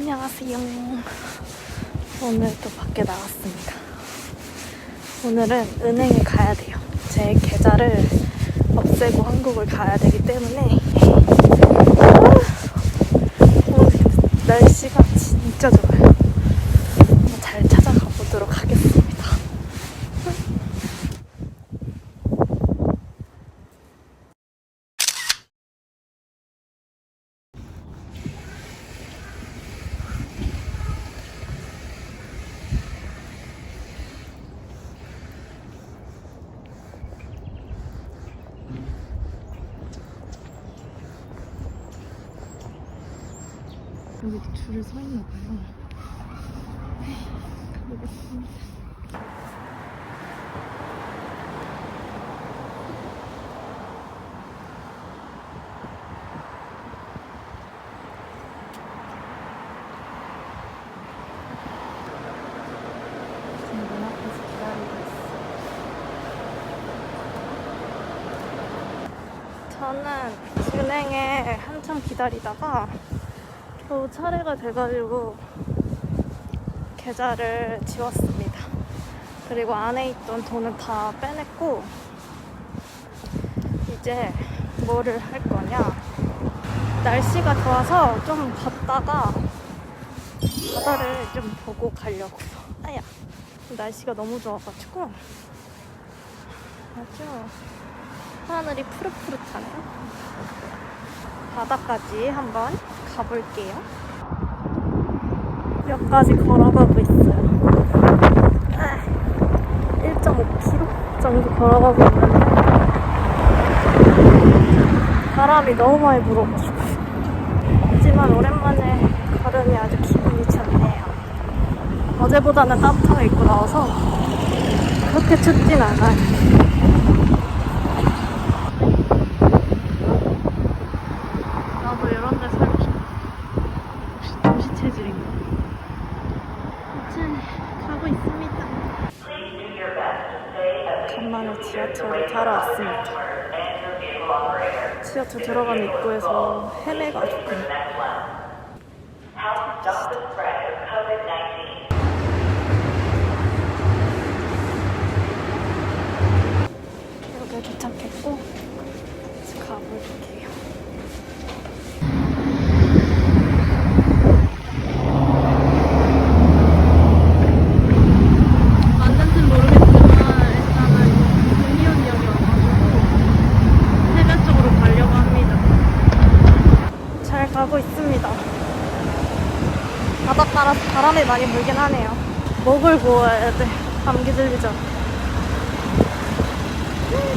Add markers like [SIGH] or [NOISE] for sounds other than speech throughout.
안녕하세요. 오늘 또 밖에 나왔습니다. 오늘은 은행에 가야 돼요. 제 계좌를 없애고 한국을 가야 되기 때문에 아, 날씨가 진짜 좋아요. 잘 찾아가 보도록 하겠습니다. 여기 줄을 서 있나 봐요. 가보겠습니다. 저는 은행에 한참 기다리다가 겨우 차례가 돼가지고 계좌를 지웠습니다. 그리고 안에 있던 돈은 다 빼냈고 이제 뭐를 할 거냐 날씨가 좋아서 좀 걷다가 바다를 좀 보고 가려고요. 아야 날씨가 너무 좋아가지고 아주 하늘이 푸릇푸릇하네요. 바다까지 한번 가볼게요. 몇 가지 걸어가고 있어요. 1.5km 정도 걸어가고 있는데 바람이 너무 많이 불어가지고 하지만 오랜만에 걸으니 아주 기분이 좋네요. 어제보다는 따뜻하게 입고 나와서 그렇게 춥진 않아요. 나도 이런 데 살고 싶어. 혹시 도시 체질인가? 아무튼 가고 있습니다. 간만에 지하철을 타러 왔습니다. 지하철 들어가는 입구에서 헤매가지고 여기 도착했고 이제 가볼게요. 맞는지 모르겠지만 일단은 유니온역이 와가지고 해변 쪽으로 가려고 합니다. 잘 가고 있습니다. 바람이 많이 불긴 하네요. 목을 보아야 돼. 감기 전.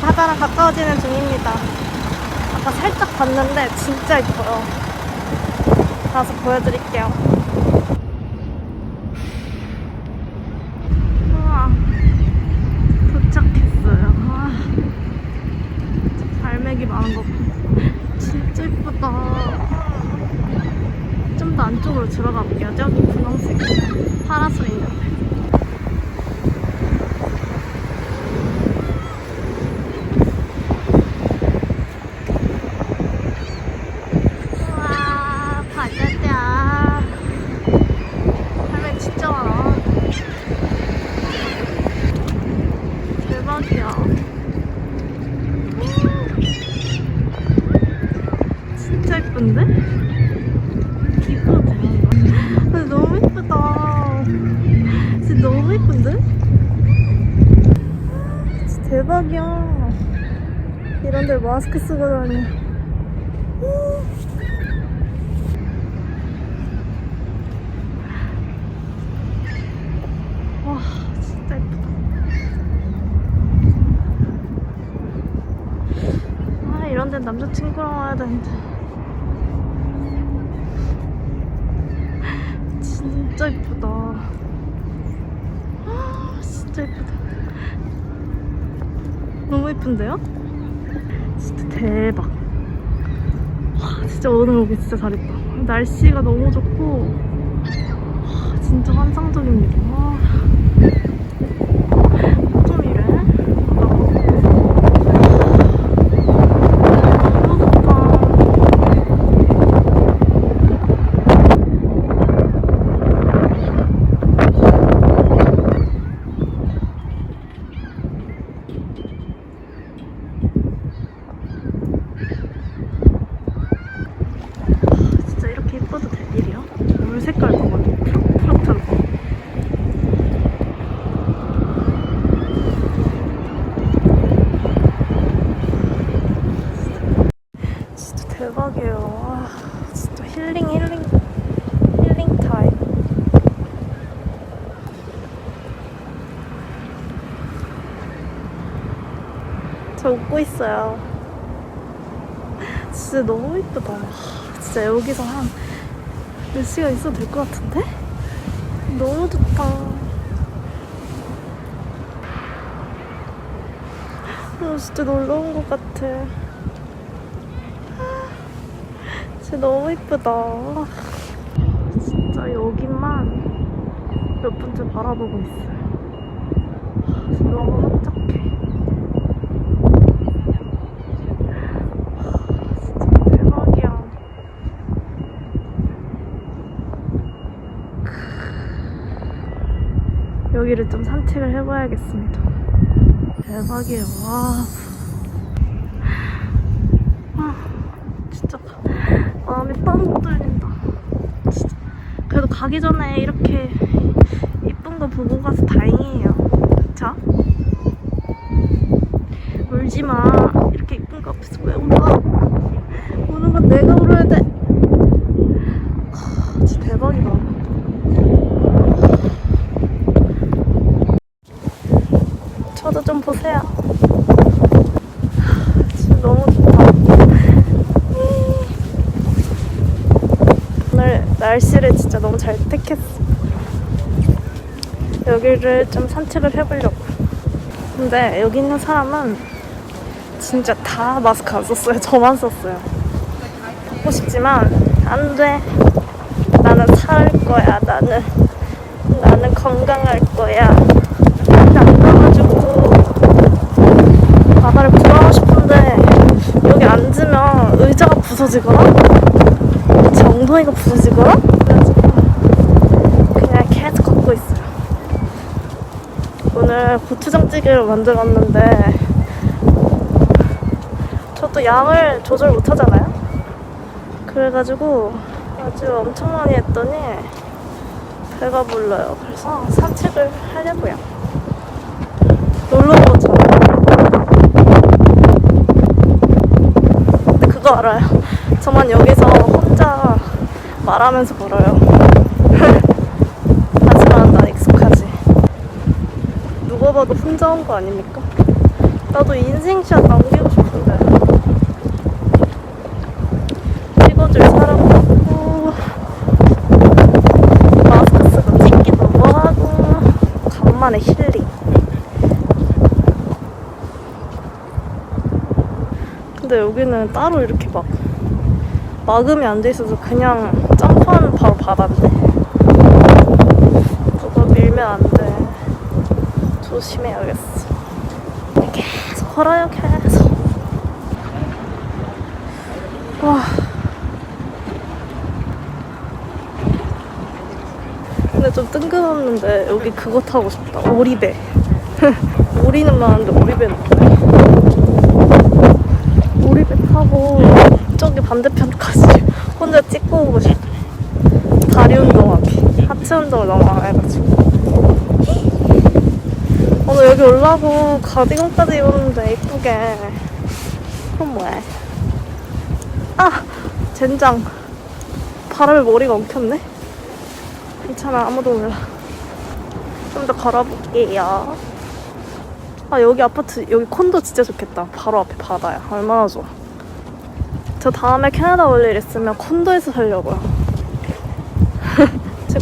바다랑 가까워지는 중입니다. 아까 살짝 봤는데 진짜 이뻐요. 가서 보여드릴게요. 우와, 도착했어요. 와, 발맥이 많은 거 봐. 진짜 이쁘다. 안쪽으로 들어가 볼게요. 저기 분홍색 파라솔 있는데. 우와, 바다다. 발맥 진짜 많아. 대박이야. 진짜 예쁜데? 기분 대박. 근데 너무 예쁘다. 진짜 너무 예쁜데? 진짜 대박이야. 이런 데 마스크 쓰고 다니. 와, 진짜 예쁘다. 아, 이런 데 남자친구랑 와야 되는데. 진짜 예쁘다. 아, 진짜 예쁘다. 예쁜데요? 진짜 대박. 와, 진짜 오늘 오기 진짜 잘했다. 날씨가 너무 좋고, 와, 진짜 환상적입니다. 와. 좀 이래? 너무 좋다. 저 웃고 있어요. 진짜 너무 이쁘다. 하, 진짜 여기서 한 몇 시간 있어도 될 것 같은데? 너무 좋다. 어, 진짜 놀러 온 것 같아. 진짜 너무 이쁘다. 진짜 여기만 몇 분째 바라보고 있어요. 너무 한적해. 진짜 대박이야. 여기를 좀 산책을 해봐야겠습니다. 대박이에요. 와. 아, 진짜 마음이 빵 뚫린다. 진짜. 그래도 가기 전에 이렇게 이쁜 거 보고 가서 다행이에요. 그쵸? 울지 마. 이렇게 이쁜 거 앞에서 왜 울어? 우는 건 내가 울어야 돼. 하, 진짜 대박이다. 저도 좀 보세요. 진짜 너무 좋다. 오늘 날씨를 진짜 너무 잘 택했어. 여기를 좀 산책을 해보려고. 근데 여기 있는 사람은 진짜 다 마스크 안 썼어요. 저만 썼어요. 벗고 싶지만 안 돼. 나는 살 거야. 나는 나는 건강할 거야. 근데 안 가가지고 바다를 구경하고 싶은데 여기 앉으면 의자가 부서지거나 제 엉덩이가 부서지거나 그래가지고 그냥 계속 걷고 있어요. 오늘 고추장찌개를 만들었는데 저도 양을 조절 못하잖아요. 그래가지고 아주 엄청 많이 했더니 배가 불러요. 그래서 산책을 하려고요. 놀러 오잖아요. 근데 그거 알아요. 저만 여기서 혼자 말하면서 걸어요. [LAUGHS] 하지만 나 익숙하지. 누가 봐도 혼자 온 거 아닙니까? 나도 인생샷 남기고 싶은데. 찍어줄 사람 없고, 마스크 쓰고 찍기도 뭐하고, 간만에 힐링. 근데 여기는 따로 이렇게 막 막음이 안 돼 있어서 그냥 점프하면 바로 바다인데 그거 밀면 안 돼. 조심해야겠어. 계속 걸어요, 계속. 와. 근데 좀 뜬금없는데 여기 그거 타고 싶다. 오리배. [LAUGHS] 오리는 많은데 오리배는 없네. 오리배 타고 저기 반대편까지 혼자 찍고 오고 싶어. 안 해가지고. 오늘 여기 올라고 가디건까지 입었는데 이쁘게. 그럼 뭐해? 아! 젠장. 바람에 머리가 엉켰네? 괜찮아, 아무도 몰라. 좀 더 걸어볼게요. 아, 여기 아파트, 여기 콘도 진짜 좋겠다. 바로 앞에 바다야. 얼마나 좋아. 저 다음에 캐나다 올 일 있으면 콘도에서 살려고요.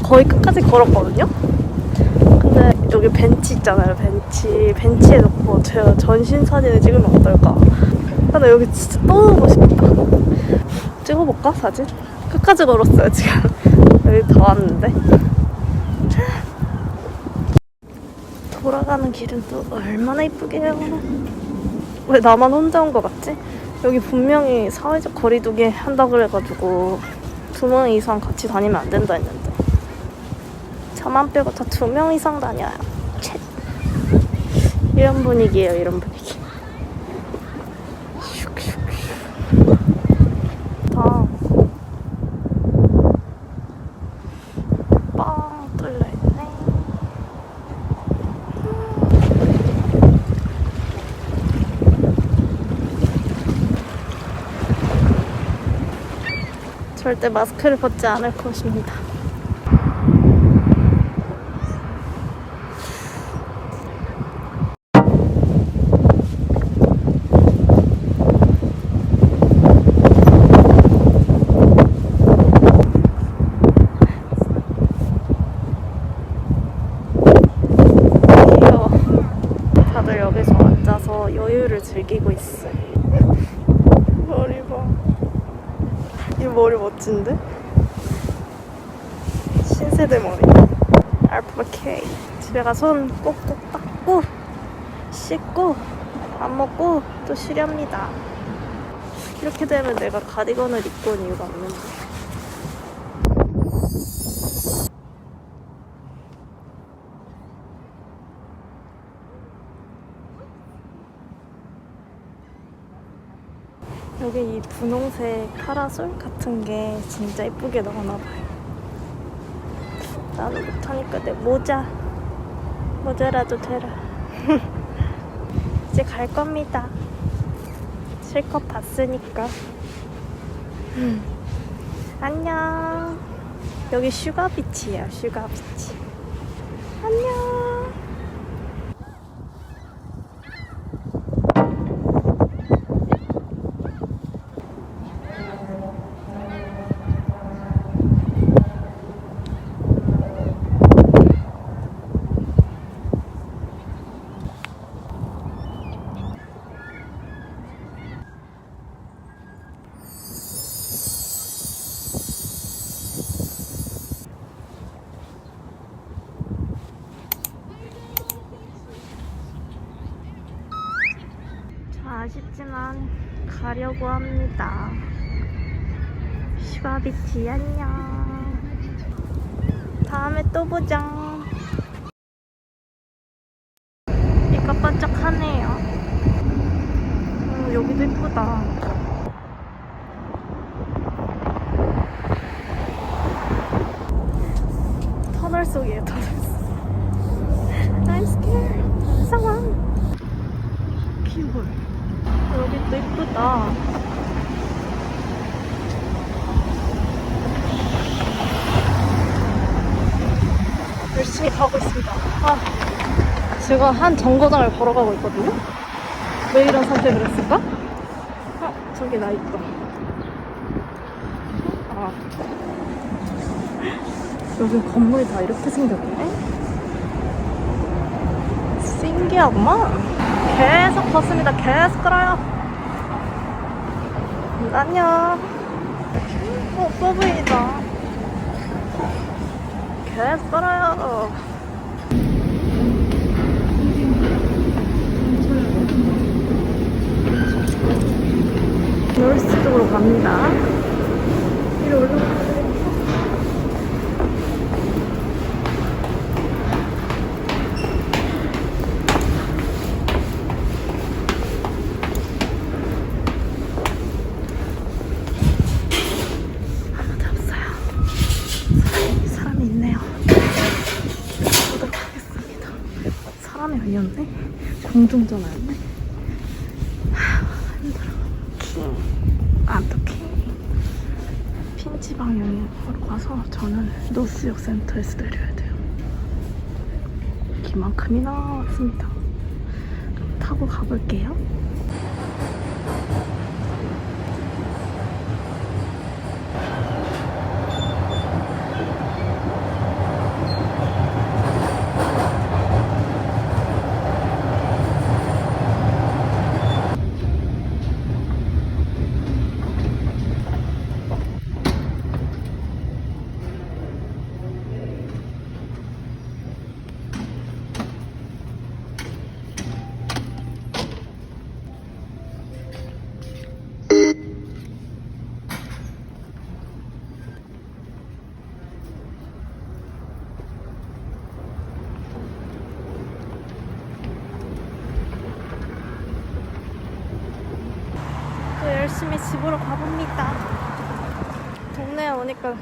거의 끝까지 걸었거든요? 근데 여기 벤치 있잖아요, 벤치. 벤치에 놓고 제가 전신 사진을 찍으면 어떨까? 근데 여기 진짜 또 오고 싶다. 찍어볼까, 사진? 끝까지 걸었어요, 지금. [LAUGHS] 여기 다 왔는데. 돌아가는 길은 또 얼마나 이쁘게요. 왜 나만 혼자 온것 같지? 여기 분명히 사회적 거리두기 한다 그래가지고 두 명 이상 같이 다니면 안 된다 했는데 저만 빼고 다 두 명 이상 다녀요. 쳇. 이런 분위기예요, 이런 분위기. 다. 빵 뚫려있네. 절대 마스크를 벗지 않을 것입니다. 앉아서 여유를 즐기고 있어요. 머리 봐. 이 머리 멋진데? 신세대 머리. 알파 K. 집에 가서 손 꼭꼭 닦고 씻고 밥 먹고 또 쉬렵니다. 이렇게 되면 내가 가디건을 입고 온 이유가 없는데. 여기 이 분홍색 파라솔 같은 게 진짜 예쁘게 나오나 봐요. 나도 못하니까 내 모자 모자라도 되라. [LAUGHS] 이제 갈 겁니다. 실컷 봤으니까. 음. 안녕. 여기 슈가비치예요. 슈가비치. 안녕. 자, 아쉽지만 가려고 합니다. 슈가비치 안녕. 다음에 또 보자. 이가 반짝하네요. 음, 여기도 예쁘다. 터널 속이에요, 터널 속. [LAUGHS] I'm scared. 무서워. 키볼. 여기 또 이쁘다. 열심히 가고 있습니다. 아, 제가 한 정거장을 걸어가고 있거든요. 왜 이런 선택을 했을까? 어, 저기 나 있다. 아. 여기 건물이 다 이렇게 생겼네? 신기하구만. 계속 걷습니다. 계속 걸어요. 안녕. 어, 서브이다. 계속 걸어요. 놀스 쪽으로 갑니다. 이리 올라가. 아무도 없어요. 사람이, 사람이 있네요. 보도록 하겠습니다. 사람이 아니었네? 공중전화였네? 하, 힘들어. 킹. 아, 또 킹. 핀치 방향으로 가서 저는 노스역 센터에서 내려야 돼요. 기만큼이나 왔습니다. 타고 가볼게요. 또 열심히 집으로 가봅니다. 오니까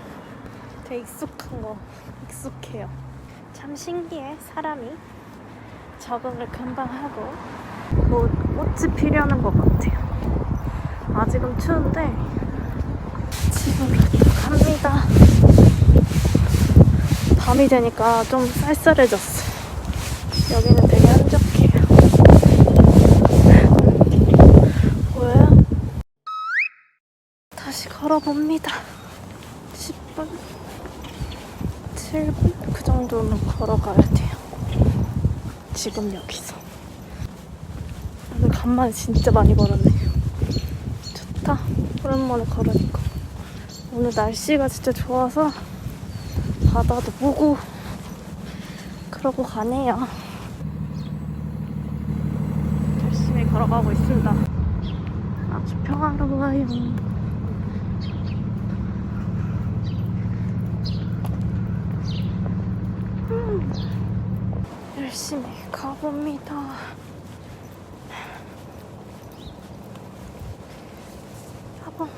되게 익숙한 거 익숙해요. 참 신기해 사람이 적응을 금방 하고 뭐 꽃이 피려는 것 같아요. 아직은 추운데 집으로 갑니다. 밤이 되니까 좀 쌀쌀해졌어요. 여기는 되게 한적해요. 보여요? 다시 걸어봅니다. 10분, 7분 그 정도는 걸어가야 돼요. 지금 여기서. 간만에 진짜 많이 걸었네. 좋다. 오랜만에 걸으니까. 오늘 날씨가 진짜 좋아서 바다도 보고 그러고 가네요. 열심히 걸어가고 있습니다. 아주 평화로워요. 열심히 가봅니다. 사방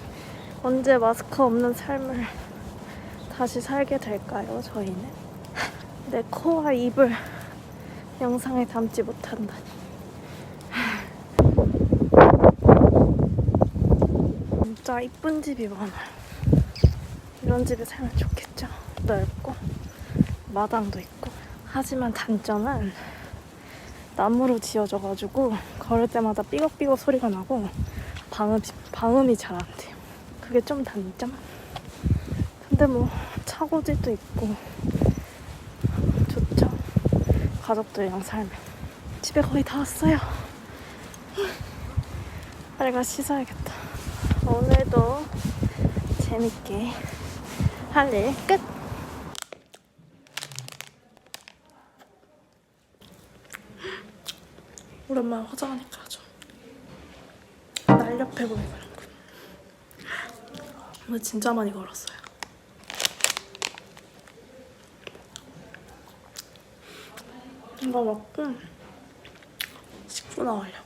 언제 마스크 없는 삶을 다시 살게 될까요, 저희는? [LAUGHS] 내 코와 입을 영상에 담지 못한다니. [LAUGHS] 진짜 이쁜 집이 많아요. 이런 집에 살면 좋겠죠? 넓고, 마당도 있고. 하지만 단점은 나무로 지어져가지고 걸을 때마다 삐걱삐걱 소리가 나고 방음, 방음이 잘 안 돼요. 그게 좀 단점? 근데 뭐 차고지도 있고 좋죠. 가족들이랑 살면. 집에 거의 다 왔어요. 빨리 가 씻어야겠다. 오늘도 재밌게 할 일 끝! 오랜만에 화장하니까 아주 날렵해 보이더라고요. 오늘 진짜 많이 걸었어요. 이거 먹고 씻고 나오려고.